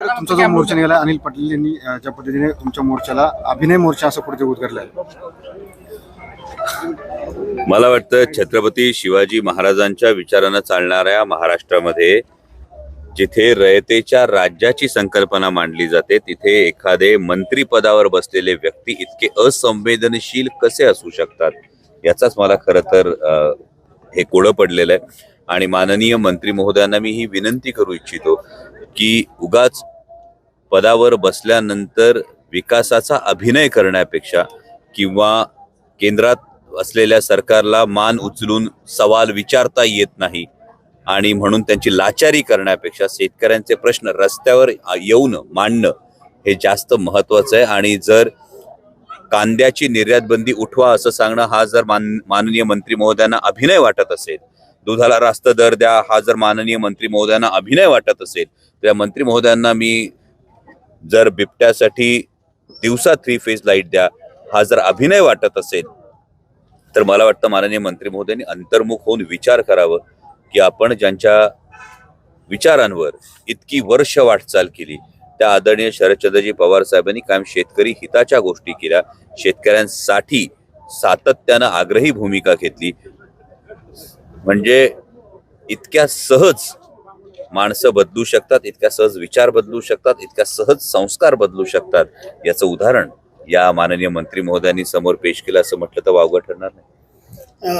तुमचा जो मोर्चा निघाला अनिल पाटील यांनी ज्या पद्धतीने तुमच्या मोर्चाला अभिनय मोर्चा असं कुठे उद्गारलाय मला वाटतं छत्रपती शिवाजी महाराजांच्या विचारानं चालणाऱ्या महाराष्ट्रामध्ये जिथे रयतेच्या राज्याची संकल्पना मांडली जाते तिथे एखादे मंत्रीपदावर बसलेले व्यक्ती इतके असंवेदनशील कसे असू शकतात? याचाच मला खरं तर अ, हे कोडं पडलेलं आहे. आणि माननीय मंत्री महोदयांना मी ही विनंती करू इच्छितो की उगाच पदावर बसल्यानंतर विकासाचा अभिनय करण्यापेक्षा किंवा केंद्रात असलेल्या सरकारला मान उचलून सवाल विचारता येत नाही आणि म्हणून त्यांची लाचारी करण्यापेक्षा शेतकऱ्यांचे प्रश्न रस्त्यावर येऊन मांडणं हे जास्त महत्वाचं आहे. आणि जर कांद्याची निर्यात बंदी उठवा असं सांगणं हा जर मान माननीय मंत्री महोदयांना अभिनय वाटत असेल दुधाला रास्त दर द्या हा जर माननीय मंत्री महोदयांना अभिनय वाटत असेल तर मंत्री महोदयांना मी जर बिबट्यासाठी दिवसा थ्री फेज लाइट द्या हा जर अभिनय वाटत असेल तर मला वाटतं माननीय मंत्री महोदयांनी अंतर्मुख होऊन विचार करावं की आपण ज्यांच्या विचारांवर इतकी वर्ष वाटचाल केली त्या आदरणीय शरदचंद्रजी पवार साहेबांनी कायम शेतकरी हिताच्या गोष्टी केल्या शेतकऱ्यांसाठी सातत्यानं आग्रही भूमिका घेतली. म्हणजे इतक्या सहज माणसं बदलू शकतात इतक्या सहज विचार बदलू शकतात इतक्या सहज संस्कार बदलू शकतात. याचं उदाहरण या माननीय मंत्री महोदयांनी समोर पेश केलं असं म्हटलं तर वावगं ठरणार नाही.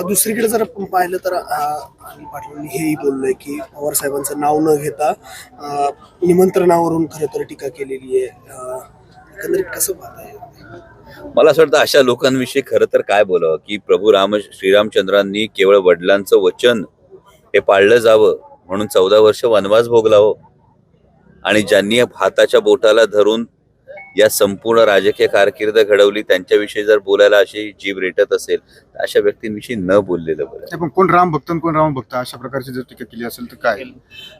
दुसरीकडे जर आपण पाहिलं तर अनिल पाटलांनी हेही बोललंय की पवार साहेबांचं नाव न घेता निमंत्रणावरून खरं तर टीका केलेली आहे. एकंदरीत कसं पाहताय? मला असं वाटतं अशा लोकांविषयी खरं तर काय बोलावं की प्रभू राम श्रीरामचंद्रांनी केवळ वडिलांचं वचन हे पाळलं जावं म्हणून चौदा वर्ष वनवास भोगला हो आणि ज्यांनी हाताच्या बोटाला धरून या संपूर्ण राजकीय कारकीर्द घडवली त्यांच्याविषयी जर बोलायला अशी जीव रेटत असेल तर अशा व्यक्तींविषयी न बोललेलं बरं. पण कोण राम भक्त कोण राम भक्त? अशा प्रकारची जर टीका केली असेल तर काय?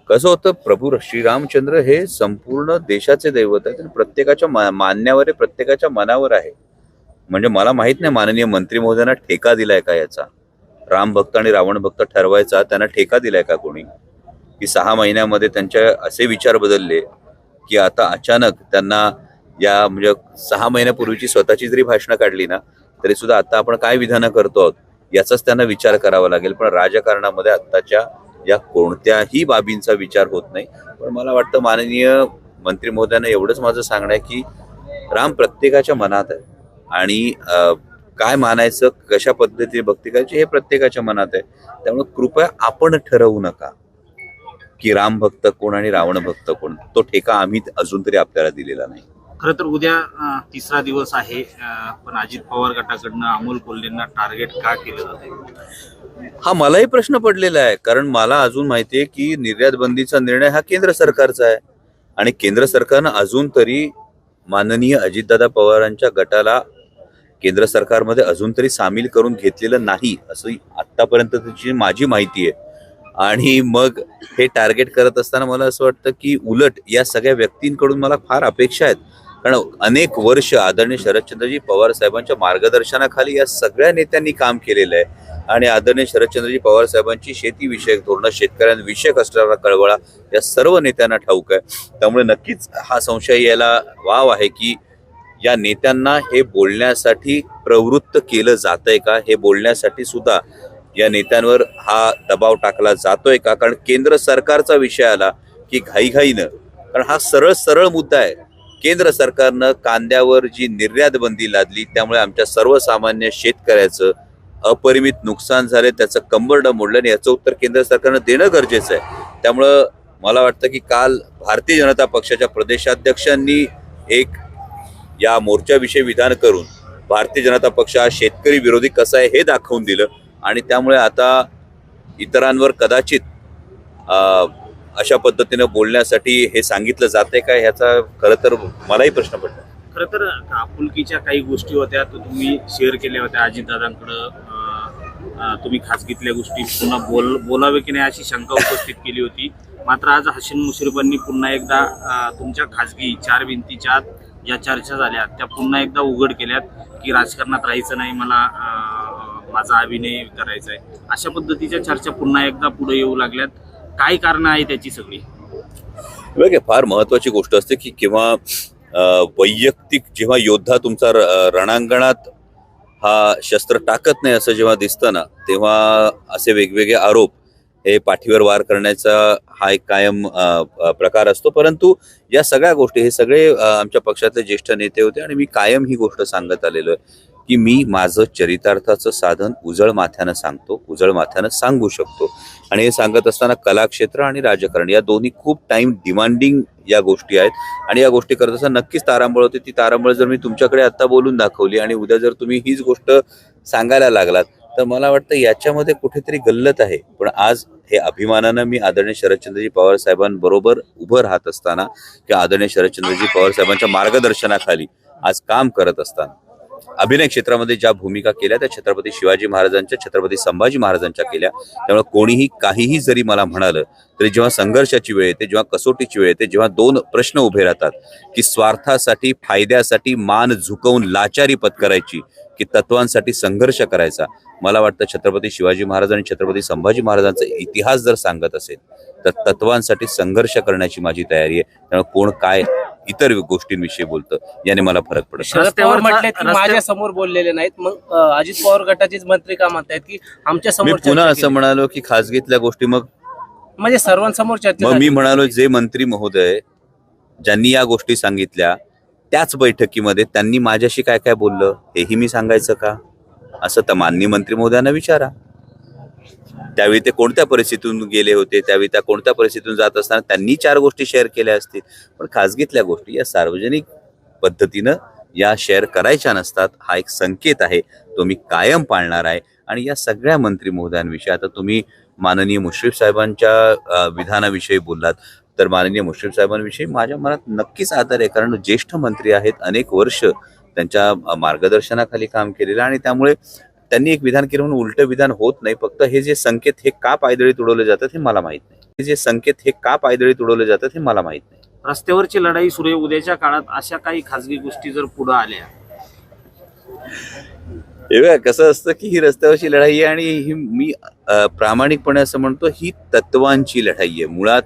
कसं होतं प्रभू श्रीरामचंद्र हे संपूर्ण देशाचे दैवत आहेत आणि प्रत्येकाच्या मान्यावर आहे प्रत्येकाच्या मनावर आहे. म्हणजे मला माहीत नाही माननीय मंत्री महोदयांना ठेका दिलाय का याचा? राम भक्त आणि रावण भक्त ठरवायचा त्यांना ठेका दिलाय का कोणी? की सहा महिन्यामध्ये त्यांचे असे विचार बदलले की आता अचानक त्यांना या म्हणजे सहा महिन्यापूर्वीची स्वतःची जरी भाषणं काढली ना तरी सुद्धा आता आपण काय विधानं करतो आहोत याचाच त्यांना विचार करावा लागेल. पण राजकारणामध्ये आत्ताच्या या कोणत्याही बाबींचा विचार होत नाही. पण मला वाटतं माननीय मंत्री महोदयांना एवढंच माझं सांगणं आहे की राम प्रत्येकाच्या मनात आहे. आणि काय मानायचं कशा पद्धतीने भक्ती करायची हे प्रत्येकाच्या मनात आहे. त्यामुळे कृपया आपण ठरवू नका. की राम भक्त कोण आणि रावण भक्त कोण? तो ठेका आम्ही अजून तरी आपल्याला दिलेला नाही. खरं तर उद्या तिसरा दिवस आहे पण अजित पवार गटाकडनं अमोल कोल्हेंना टार्गेट का केलं जाते हा मलाही प्रश्न पडलेला आहे. कारण मला अजून माहिती आहे की निर्यात बंदीचा निर्णय हा केंद्र सरकारचा आहे. आणि केंद्र सरकारनं अजून तरी माननीय अजितदादा पवारांच्या गटाला केंद्र सरकारमध्ये अजून तरी सामील करून घेतलेलं नाही असं आतापर्यंतची माझी माहिती आहे. आणि मग हे टार्गेट करत असताना मला असं वाटतं की उलट या सगळ्या व्यक्तींकडून मला फार अपेक्षा आहेत. कारण अनेक वर्ष आदरणीय शरदचंद्रजी पवार साहेबांच्या मार्गदर्शनाखाली या सगळ्या नेत्यांनी काम केलेलं आहे. आणि आदरणीय शरदचंद्रजी पवार साहेबांची शेतीविषयक धोरणं शेतकऱ्यांविषयक असणारा कळवळा या सर्व नेत्यांना ठाऊक आहे. त्यामुळे नक्कीच हा संशय यायला वाव आहे की या नेत्यांना हे बोलण्यासाठी प्रवृत्त केलं जात आहे का? हे बोलण्यासाठी सुद्धा या नेत्यांवर हा दबाव टाकला जातोय का? कारण केंद्र सरकारचा विषय आला की घाईघाईनं. कारण हा सरळ सरळ मुद्दा आहे. केंद्र सरकारनं कांद्यावर जी निर्यात बंदी लादली त्यामुळे आमच्या सर्वसामान्य शेतकऱ्याचं अपरिमित नुकसान झाले त्याचं कंबरडं मोडलं आणि याचं उत्तर केंद्र सरकारनं देणं गरजेचं आहे. त्यामुळं मला वाटतं की काल भारतीय जनता पक्षाच्या प्रदेशाध्यक्षांनी एक या मोर्चाविषयी विधान करून भारतीय जनता पक्ष हा शेतकरी विरोधी कसा आहे हे दाखवून दिलं. आणि त्यामुळे आता इतरांवर कदाचित अशा पद्धतीनं बोलण्यासाठी हे सांगितलं जाते का? ह्याचा खरं तर मलाही प्रश्न पडला. खरं तर आपुलकीच्या काही गोष्टी होत्या तो तुम्ही शेअर केल्या होत्या अजितदादांकडं. तुम्ही खासगीतल्या गोष्टी पुन्हा बोल बोलावे की नाही अशी शंका उपस्थित केली होती. मात्र आज हसीन मुश्रीफांनी पुन्हा एकदा तुमच्या खासगी चार भिंतीच्या आत ज्या चर्चा झाल्या. त्या पुन्हा एकदा उघड केल्यात की राजकारणात राहायचं नाही मला माझा अभिनय करायचा आहे. अशा पद्धतीच्या चर्चा पुन्हा एकदा पुढे येऊ लागल्यात. काय कारण आहे त्याची सगळी? बघा फार महत्वाची गोष्ट असते की किंवा वैयक्तिक जेव्हा योद्धा तुमचा र- रणांगणात हा शस्त्र टाकत नाही असं जेव्हा दिसतं ना तेव्हा असे वेगवेगळे आरोप हे पाठीवर वार करण्याचा हा एक कायम प्रकार असतो. परंतु या सगळ्या गोष्टी हे सगळे आमच्या पक्षातले ज्येष्ठ नेते होते आणि मी कायम ही गोष्ट सांगत आलेलो आहे. की मी माझं चरितार्थाचं साधन उजळ माथ्यानं सांगतो उजळ माथ्यानं सांगू शकतो. आणि हे सांगत असताना कलाक्षेत्र आणि राजकारण या दोन्ही खूप टाइम डिमांडिंग या गोष्टी आहेत. आणि या गोष्टी करत असताना नक्कीच तारांबळ होते. ती तारांबळ जर मी तुमच्याकडे आत्ता बोलून दाखवली आणि उद्या जर तुम्ही हीच गोष्ट सांगायला लागलात तर मला वाटतं याच्यामध्ये कुठेतरी गल्लत आहे. पण आज हे अभिमानानं मी आदरणीय शरदचंद्रजी पवार साहेबांबरोबर उभं राहत असताना किंवा आदरणीय शरदचंद्रजी पवार साहेबांच्या मार्गदर्शनाखाली आज काम करत असताना अभिनय क्षेत्रामध्ये ज्या भूमिका केल्या त्या छत्रपती शिवाजी महाराजांच्या छत्रपती संभाजी महाराजांच्या केल्या. त्यामुळे कोणीही काहीही जरी मला म्हणालं तरी जेव्हा संघर्षाची वेळ येते जेव्हा कसोटीची वेळ येते जेव्हा दोन प्रश्न उभे राहतात की स्वार्थासाठी फायद्यासाठी मान झुकवून लाचारी पत्करायची की तत्वांसाठी संघर्ष करायचा मला वाटतं छत्रपती शिवाजी महाराज आणि छत्रपती संभाजी महाराजांचा इतिहास जर सांगत असेल तर तत्वांसाठी संघर्ष करण्याची माझी तयारी आहे. त्यामुळे कोण काय इतर गोष्टींविषयी बोलतं याने मला फरक पडत माझ्यासमोर बोललेले नाहीत मग अजित पवार गटाचेच मंत्री का म्हणतायत की आमच्या मी समोर पुन्हा असं. म्हणालो की खासगीतल्या गोष्टी मग म्हणजे सर्वांसमोर चर्चा मी. म्हणालो जे मंत्री महोदय ज्यांनी या गोष्टी सांगितल्या त्याच बैठकीमध्ये त्यांनी माझ्याशी काय काय बोललं हेही मी सांगायचं का असं तर माननीय मंत्री महोदयांना विचारा त्यावेळी ते कोणत्या परिस्थितीतून गेले होते त्यावेळी त्या कोणत्या परिस्थितीतून जात असताना त्यांनी चार गोष्टी शेअर केल्या असतील. पण खाजगीतल्या गोष्टी या सार्वजनिक पद्धतीनं या शेअर करायच्या नसतात हा एक संकेत आहे. तो मी कायम पाळणार आहे. आणि या सगळ्या मंत्री महोदयांविषयी आता तुम्ही माननीय मुश्रीफ साहेबांच्या विधानाविषयी बोललात. तर माननीय मुश्रीफ साहेबांविषयी माझ्या मनात नक्कीच आदर आहे. कारण ज्येष्ठ मंत्री आहेत अनेक वर्ष त्यांच्या मार्गदर्शनाखाली काम केलेलं आणि त्यामुळे त्यांनी एक विधान केलं म्हणून उलटं विधान होत नाही. फक्त हे जे संकेत हे का पायदळीत उडवले जातात हे मला माहीत नाही. हे जे संकेत हे का पायदळीत उडवले जातात हे मला माहीत नाही. रस्त्यावरची लढाई सुरू आहे. उद्याच्या काळात अशा काही खासगी गोष्टी जर पुढे आल्या. कसं असतं की ही रस्त्यावरची लढाई आहे आणि ही मी अ, प्रामाणिकपणे असं म्हणतो ही तत्वांची लढाई आहे. मुळात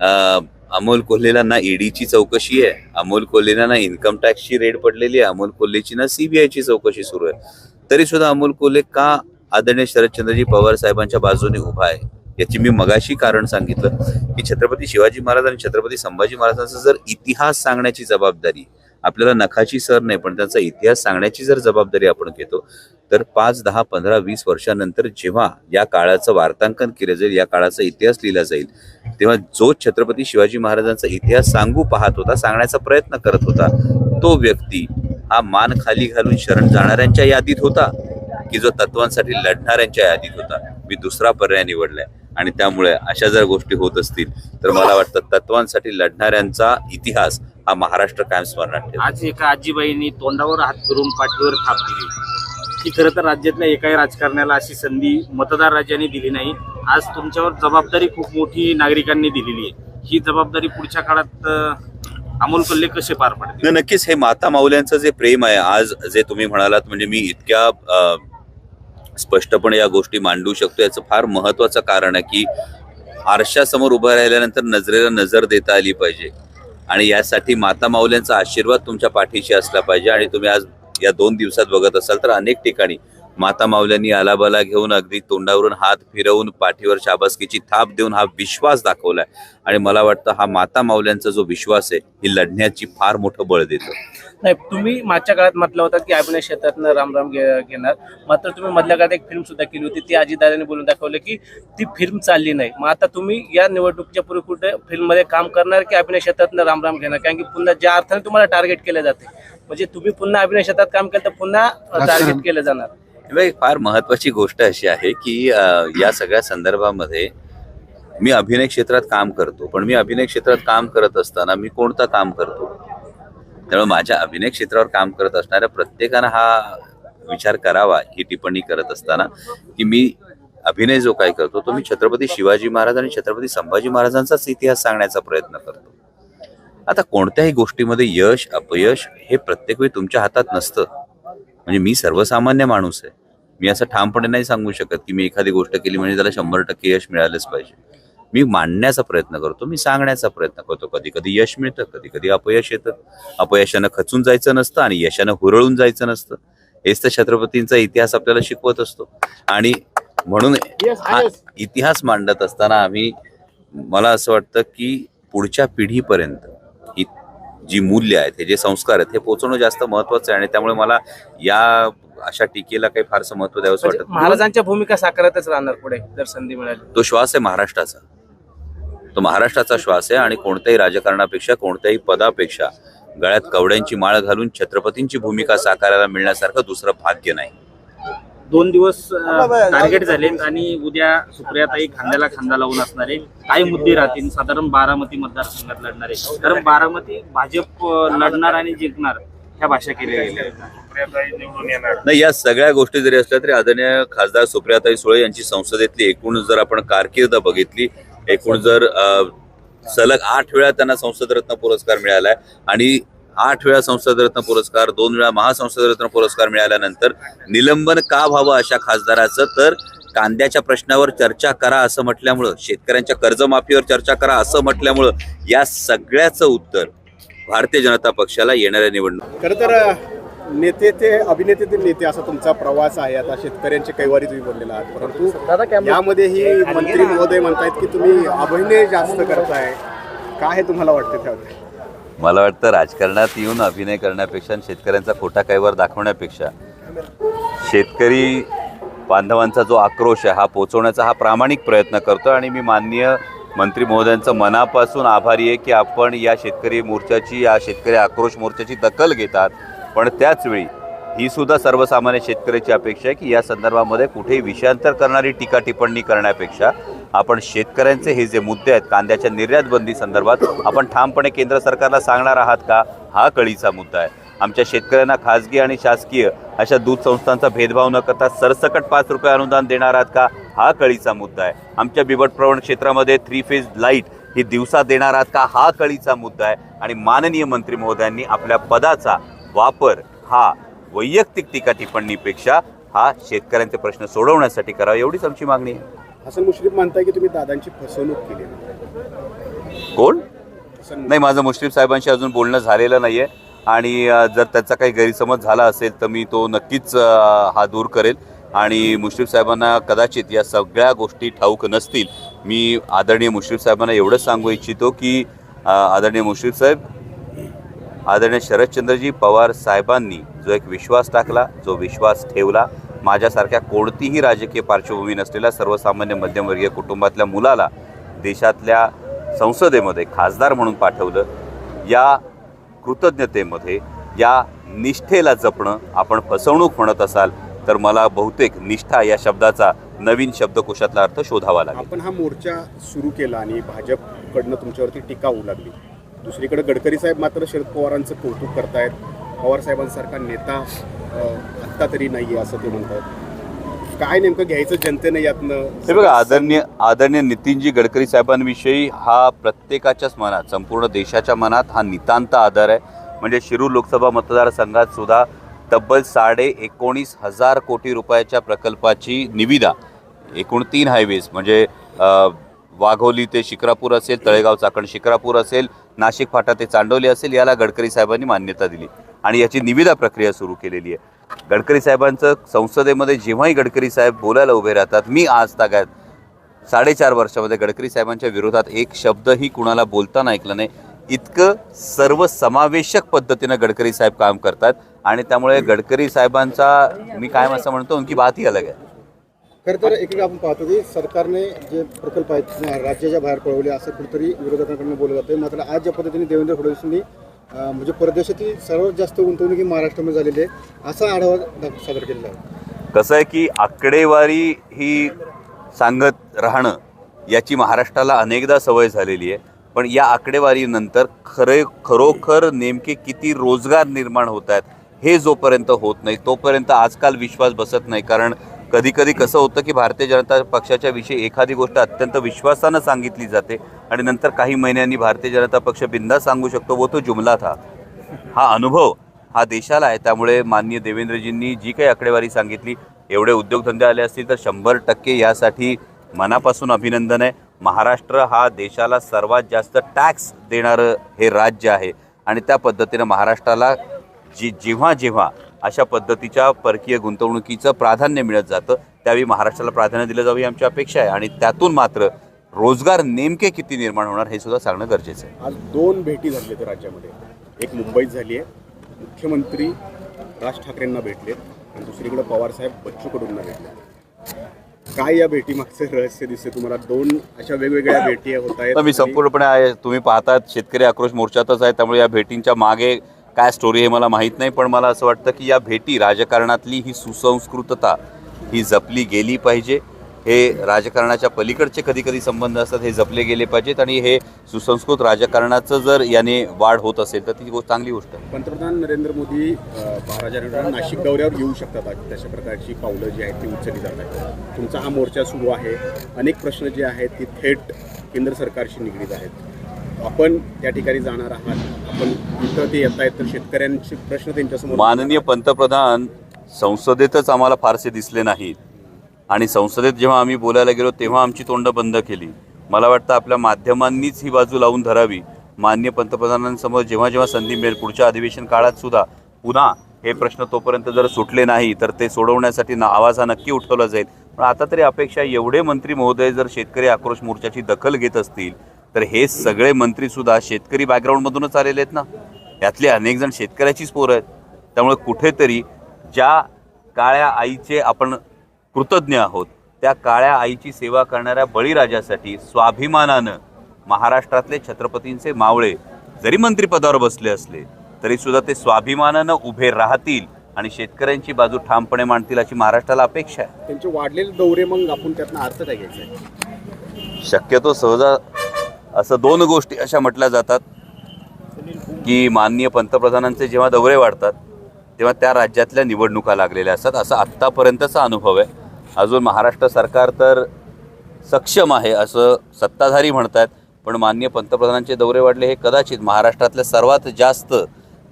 अ, अमोल कोल्हेला ना ईडीची चौकशी आहे. अमोल कोल्हेला ना इन्कम टॅक्सची रेड पडलेली आहे. अमोल कोल्हेची ना सीबीआयची चौकशी सुरू आहे. तरी सुद्धा अमोल कोल्हे का आदरणीय शरदचंद्रजी पवार साहेबांच्या बाजूने उभा आहे याची मी मगाशी कारण सांगितलं की छत्रपती शिवाजी महाराज आणि छत्रपती संभाजी महाराजांचा जर इतिहास सांगण्याची जबाबदारी आपल्याला नखाची सर नाही पण त्यांचा इतिहास सांगण्याची जर जबाबदारी आपण घेतो तर पाच दहा पंधरा वीस वर्षानंतर जेव्हा या काळाचं वार्तांकन केलं जाईल या काळाचा इतिहास लिहिला जाईल तेव्हा जो छत्रपती शिवाजी महाराजांचा इतिहास सांगू पाहत होता सांगण्याचा प्रयत्न करत होता तो व्यक्ती हा मान खाली घालून शरण जाणाऱ्यांच्या यादीत होता की जो तत्वांसाठी लढणाऱ्यांच्या यादीत होता. मी दुसरा पर्याय निवडलाय आणि त्यामुळे अशा जर गोष्टी होत असतील तर मला वाटतं तत्वांसाठी लढणाऱ्यांचा इतिहास हा महाराष्ट्र कायम स्मरणात आज एका आजीबाईंनी तोंडावर हात फिरून पाठीवर थाप दिली. की खरं तर राज्यातल्या एकाही राजकारण्याला अशी संधी मतदार राज्याने दिली नाही. आज तुमच्यावर जबाबदारी खूप मोठी नागरिकांनी दिलेली आहे. ही जबाबदारी पुढच्या काळात अमोल कोल्हे कसे पार पडतील? न- नक्कीच. हे माता माऊल्यांचं जे प्रेम आहे आज जे तुम्ही म्हणालात म्हणजे मी इतक्या स्पष्टपणे या गोष्टी मांडू शकतो. याचं फार महत्वाचं कारण आहे की आरशासमोर उभं राहिल्यानंतर नजरेला नजर देता आली पाहिजे. आणि यासाठी माता माऊल्यांचा आशीर्वाद तुमच्या पाठीशी असला पाहिजे. आणि तुम्ही आज या दोन दिवसात बघत असाल तर अनेक ठिकाणी माता माऊल्यांनी आलाबाला घेऊन अगदी तोंडावरून हात फिरवून पाठीवर शाबासकीची थाप देऊन हा विश्वास दाखवलाय. आणि मला वाटतं हा माता माऊल्यांचा जो विश्वास आहे ही लढण्याची फार मोठं बळ देतो. नाही तुम्ही मागच्या काळात म्हटलं होतं की अभिनय क्षेत्रातनं रामराम घेणार. मात्र तुम्ही मधल्या काळात एक फिल्म सुद्धा केली होती ती अजितदादांनी बोलून दाखवलं की ती फिल्म चालली नाही. मग आता तुम्ही या निवडणुकीच्या पूर्वी कुठे फिल्ममध्ये काम करणार की अभिनय क्षेत्रातनं रामराम घेणार? कारण की पुन्हा ज्या अर्थाने तुम्हाला टार्गेट केलं जाते म्हणजे तुम्ही पुन्हा अभिनय क्षेत्रात काम केलं तर पुन्हा टार्गेट केलं जाणार. एक फार महत्वाची गोष्ट अशी आहे की या सगळ्या संदर्भामध्ये मी अभिनय क्षेत्रात काम करतो. पण मी अभिनय क्षेत्रात काम करत असताना मी कोणता काम करतो? त्यामुळे माझ्या अभिनय क्षेत्रावर काम करत असणाऱ्या प्रत्येकानं हा विचार करावा ही टिप्पणी करत असताना की मी अभिनय जो काय करतो तो मी छत्रपती शिवाजी महाराज आणि छत्रपती संभाजी महाराजांचाच इतिहास सांगण्याचा प्रयत्न करतो. आता कोणत्याही गोष्टीमध्ये यश अपयश हे प्रत्येक वेळी तुमच्या हातात नसतं. म्हणजे मी सर्वसामान्य माणूस आहे. मी असं ठामपणे नाही सांगू शकत की मी एखादी गोष्ट केली म्हणजे त्याला शंभर टक्के यश मिळालंच पाहिजे. मी मांडण्याचा प्रयत्न करतो मी सांगण्याचा प्रयत्न करतो. कधी कधी यश मिळतं कधी कधी अपयश येतं. अपयशानं खचून जायचं नसतं आणि यशानं हुरळून जायचं नसतं. हेच तर छत्रपतींचा इतिहास आपल्याला शिकवत असतो. आणि म्हणून हा इतिहास मांडत असताना आम्ही मला असं वाटतं की पुढच्या पिढीपर्यंत जी मूल्य आहेत हे जे संस्कार आहेत हे पोहोचवणं जास्त महत्वाचं आहे आणि त्यामुळे मला या अशा टीकेला काही फारसं महत्त्व द्यावंसं म्हणजे वाटत नाही. महाराजांच्या भूमिका साकारतच राहणार पुढे जर संधी मिळाली. तो श्वास आहे महाराष्ट्राचा. तो महाराष्ट्राचा श्वास आहे आणि कोणत्याही राजकारणापेक्षा कोणत्याही पदापेक्षा गळ्यात कवड्यांची माळ घालून छत्रपतींची भूमिका साकारायला मिळण्यासारखं दुसरं भाग्य नाही. दोन दिवस टार्गेट झालेत आणि उद्या सुप्रियाताई खांद्याला खांदा लावून असणारे काही मुद्दे राहतील. साधारण बारामती मतदारसंघात लढणारे. कारण बारामती भाजप लढणार आणि जिंकणार ह्या भाषा केल्या गेल्या आहेत. नाही या सगळ्या गोष्टी जरी असल्या तरी आदरणीय खासदार सुप्रियाताई सुळे यांची संसदेतली एकूण जर आपण कारकीर्द बघितली एकूण जर सलग आठ वेळा त्यांना संसद रत्न पुरस्कार मिळालाय आणि आठ वेळा संसदरत्न पुरस्कार दोन वेळा महासंसदरत्न पुरस्कार मिळाल्यानंतर निलंबन का व्हावं अशा खासदाराचं? तर कांद्याच्या प्रश्नावर चर्चा करा असं म्हटल्यामुळं शेतकऱ्यांच्या कर्जमाफीवर चर्चा करा असं म्हटल्यामुळं या सगळ्याचं उत्तर भारतीय जनता पक्षाला येणाऱ्या निवडणूक खरं तर नेते ते अभिनेते ते नेते असा तुमचा प्रवास आहे. आता शेतकऱ्यांची कैवारी तुम्ही बोललेला आहात. परंतु यामध्येही मंत्री महोदय म्हणतायत की तुम्ही अभिनय जास्त करताय. काय तुम्हाला वाटतं त्यावर? मला वाटतं राजकारणात येऊन अभिनय करण्यापेक्षा आणि शेतकऱ्यांचा खोटा कैवर दाखवण्यापेक्षा शेतकरी बांधवांचा जो आक्रोश आहे हा पोचवण्याचा हा प्रामाणिक प्रयत्न करतो. आणि मी माननीय मंत्री महोदयांचं मनापासून आभारी आहे की आपण या शेतकरी मोर्चाची या शेतकरी आक्रोश मोर्चाची दखल घेतात. पण त्याचवेळी ही सुद्धा सर्वसामान्य शेतकऱ्याची अपेक्षा आहे की या संदर्भामध्ये कुठेही विषयांतर करणारी टीका टिप्पणी करण्यापेक्षा आपण शेतकऱ्यांचे हे जे मुद्दे आहेत कांद्याच्या निर्यात बंदी संदर्भात आपण ठामपणे केंद्र सरकारला सांगणार आहात का? हा कळीचा मुद्दा आहे. आमच्या शेतकऱ्यांना खाजगी आणि शासकीय अशा दूध संस्थांचा भेदभाव न करता सरसकट पाच रुपये अनुदान देणार आहात का? हा कळीचा मुद्दा आहे. आमच्या बिबटप्रवण क्षेत्रामध्ये थ्री फेज लाइट ही दिवसा देणार आहात का? हा कळीचा मुद्दा आहे. आणि माननीय मंत्री महोदयांनी आपल्या पदाचा वापर हा वैयक्तिक टीका टिप्पणीपेक्षा हा शेतकऱ्यांचे प्रश्न सोडवण्यासाठी करावा एवढीच आमची मागणी आहे. हसन मुश्रीफ म्हणताय की तुम्ही दादांची फसवणूक केली कोण? नाही माझं मुश्रीफ साहेबांशी अजून बोलणं झालेलं नाहीये. आणि जर त्याचा काही गैरसमज झाला असेल तर मी तो नक्कीच हा दूर करेल. आणि मुश्रीफ साहेबांना कदाचित या सगळ्या गोष्टी ठाऊक नसतील मी आदरणीय मुश्रीफ साहेबांना एवढंच सांगू इच्छितो की आदरणीय मुश्रीफ साहेब आदरणीय शरदचंद्रजी पवार साहेबांनी जो एक विश्वास टाकला जो विश्वास ठेवला माझ्यासारख्या कोणतीही राजकीय पार्श्वभूमी नसलेल्या सर्वसामान्य मध्यमवर्गीय कुटुंबातल्या मुलाला देशातल्या संसदेमध्ये खासदार म्हणून पाठवलं या कृतज्ञतेमध्ये या निष्ठेला जपणं आपण फसवणूक म्हणत असाल तर मला बहुतेक निष्ठा या शब्दाचा नवीन शब्दकोशातला अर्थ शोधावा लागेल. आपण हा मोर्चा सुरू केला आणि भाजपकडनं तुमच्यावरती टीका होऊ लागली. दुसरीकडे गडकरी साहेब मात्र शरद पवारांचं कौतुक करतायत. पवार साहेबांसारखा नेता आत्ता तरी नाही आहे असं ते म्हणतात. काय नेमकं घ्यायचं जनतेने यातनं? हे बघा आदरणीय आदरणीय नितीनजी गडकरी साहेबांविषयी हा प्रत्येकाच्याच मनात संपूर्ण देशाच्या मनात हा नितांत आदर आहे. म्हणजे शिरूर लोकसभा मतदारसंघात सुद्धा तब्बल साडे एकोणीस हजार कोटी रुपयाच्या प्रकल्पाची निविदा एकूण तीन हायवेज म्हणजे वाघोली ते शिक्रापूर असेल तळेगाव चाकण शिक्रापूर असेल नाशिक फाटा ते चांडोली असेल याला गडकरी साहेबांनी मान्यता दिली. आणि याची निविदा प्रक्रिया सुरू केलेली आहे. गडकरी साहेबांचं संसदेमध्ये जेव्हाही गडकरी साहेब बोलायला उभे राहतात मी आज तागात साडेचार वर्षामध्ये गडकरी साहेबांच्या विरोधात एक शब्दही कुणाला बोलताना ऐकलं नाही. इतकं सर्वसमावेशक पद्धतीनं गडकरी साहेब काम करतात आणि त्यामुळे गडकरी साहेबांचा मी कायम असं म्हणतो की बात ही अलग आहे. खरं तर एकीकडे आपण पाहतो की सरकारने जे प्रकल्प आहेत राज्याच्या बाहेर पळवले असं कुठेतरी विरोधकांकडून बोललं जातं मात्र आज ज्या पद्धतीने देवेंद्र फडणवीसांनी म्हणजे परदेशातील सर्वात जास्त गुंतवणुकी महाराष्ट्रामध्ये झालेली आहे असा आढावा सादर केलेला आहे. कसं आहे की आकडेवारी ही सांगत राहणं याची महाराष्ट्राला अनेकदा सवय झालेली आहे. पण या आकडेवारीनंतर खरे खरोखर नेमके किती रोजगार निर्माण होत आहेत हे जोपर्यंत होत नाही तोपर्यंत आजकाल विश्वास बसत नाही. कारण कधी कधी कसं होतं की भारतीय जनता पक्षाच्या विषयी एखादी गोष्ट अत्यंत विश्वासानं सांगितली जाते आणि नंतर काही महिन्यांनी भारतीय जनता पक्ष बिंदा सांगू शकतो व तो जुमला था. हा अनुभव हा देशाला आहे. त्यामुळे माननीय देवेंद्रजींनी जी काही आकडेवारी सांगितली एवढे उद्योगधंदे आले असतील तर शंभर टक्के यासाठी मनापासून अभिनंदन आहे. महाराष्ट्र हा देशाला सर्वात जास्त टॅक्स देणारं हे राज्य आहे. आणि त्या पद्धतीनं महाराष्ट्राला जी जेव्हा जेव्हा अशा पद्धतीच्या परकीय गुंतवणुकीचं प्राधान्य मिळत जातं. त्यावेळी महाराष्ट्राला प्राधान्य दिलं जावं ही आमची अपेक्षा आहे आणि त्यातून मात्र रोजगार नेमके किती निर्माण होणार हे सुद्धा सांगणं गरजेचं आहे. आज दोन भेटी झाल्या आहेत राज्यामध्ये. एक मुंबईत झाली आहे. मुख्यमंत्री राज ठाकरेंना भेटलेत आणि दुसरीकडे पवारसाहेब बच्चू कडूंना भेटले काय या भेटीमागचं रहस्य दिसते तुम्हाला? दोन अशा वेगवेगळ्या भेटी होत आहेत मी संपूर्णपणे तुम्ही पाहतात शेतकरी आक्रोश मोर्चातच आहे त्यामुळे या भेटींच्या मागे काय स्टोरी हे मला माहीत नाही पण मला असं वाटतं की या भेटी राजकारणातली ही सुसंस्कृतता ही जपली गेली पाहिजे. हे राजकारणाच्या पलीकडचे कधी कधी संबंध असतात हे जपले गेले पाहिजेत आणि हे सुसंस्कृत राजकारणाचं जर याने वाढ होत असेल तर ती गोष्ट चांगली गोष्ट आहे. पंतप्रधान नरेंद्र मोदी बारा जानेवारीला नाशिक दौऱ्यावर येऊ शकतात तशा प्रकारची पावलं जी आहेत ती उचलली जात आहेत. तुमचा हा मोर्चा सुरू आहे. अनेक प्रश्न जे आहेत ती थेट केंद्र सरकारशी निगडीत आहेत. आपण त्या ठिकाणी जाणार आहात. आपण इथं ते येत आहेत तर शेतकऱ्यांचे प्रश्न त्यांच्यासमोर माननीय पंतप्रधान संसदेतच आम्हाला फारसे दिसले नाहीत. आणि संसदेत जेव्हा आम्ही बोलायला गेलो तेव्हा आमची तोंड बंद केली. मला वाटतं आपल्या माध्यमांनीच ही बाजू लावून धरावी. माननीय पंतप्रधानांसमोर जेव्हा जेव्हा संधी मिळेल पुढच्या अधिवेशन काळात सुद्धा पुन्हा हे प्रश्न तोपर्यंत जर सुटले नाही तर ते सोडवण्यासाठी ना आवाज हा नक्की उठवला जाईल. पण आता तरी अपेक्षा एवढे मंत्री महोदय जर शेतकरी आक्रोश मोर्चाची दखल घेत असतील तर हे सगळे मंत्री सुद्धा शेतकरी बॅकग्राऊंडमधूनच आलेले आहेत ना. यातले अनेक जण शेतकऱ्याचीच पोरं आहेत. त्यामुळे कुठेतरी ज्या काळ्या आईचे आपण कृतज्ञ आहोत त्या काळ्या आईची सेवा करणाऱ्या बळीराजासाठी स्वाभिमानानं महाराष्ट्रातले छत्रपतींचे मावळे जरी मंत्रिपदावर बसले असले तरी सुद्धा ते स्वाभिमानानं उभे राहतील आणि शेतकऱ्यांची बाजू ठामपणे मांडतील अशी महाराष्ट्राला अपेक्षा आहे. त्यांचे वाढलेले दौरे मग आपण त्यातनं अर्थ काय घ्यायचा आहे? शक्यतो सहजा असं दोन गोष्टी अशा म्हटल्या जातात की माननीय पंतप्रधानांचे जेव्हा दौरे वाढतात तेव्हा त्या राज्यातल्या निवडणुका लागलेल्या असतात. असा आत्तापर्यंतचा अनुभव आहे. अजून महाराष्ट्र सरकार तर सक्षम आहे असं सत्ताधारी म्हणत आहेत पण माननीय पंतप्रधानांचे दौरे वाढले हे कदाचित महाराष्ट्रातल्या सर्वात जास्त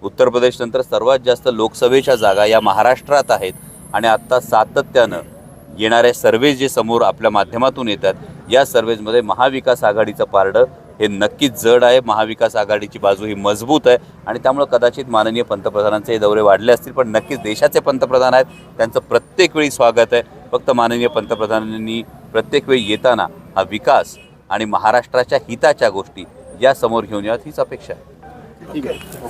उत्तर प्रदेशनंतर सर्वात जास्त लोकसभेच्या जागा या महाराष्ट्रात आहेत. आणि आत्ता सातत्यानं येणारे सर्वे जे समोर आपल्या माध्यमातून येतात या सर्वेजमध्ये महाविकास आघाडीचं पारडं हे नक्कीच जड आहे. महाविकास आघाडीची बाजू ही मजबूत आहे. आणि त्यामुळं कदाचित माननीय पंतप्रधानांचे हे दौरे वाढले असतील पण नक्कीच देशाचे पंतप्रधान आहेत. त्यांचं प्रत्येक वेळी स्वागत आहे. फक्त माननीय पंतप्रधानांनी प्रत्येक वेळी येताना हा विकास आणि महाराष्ट्राच्या हिताच्या गोष्टी या समोर घेऊन याव्यात हीच अपेक्षा आहे. ठीक आहे.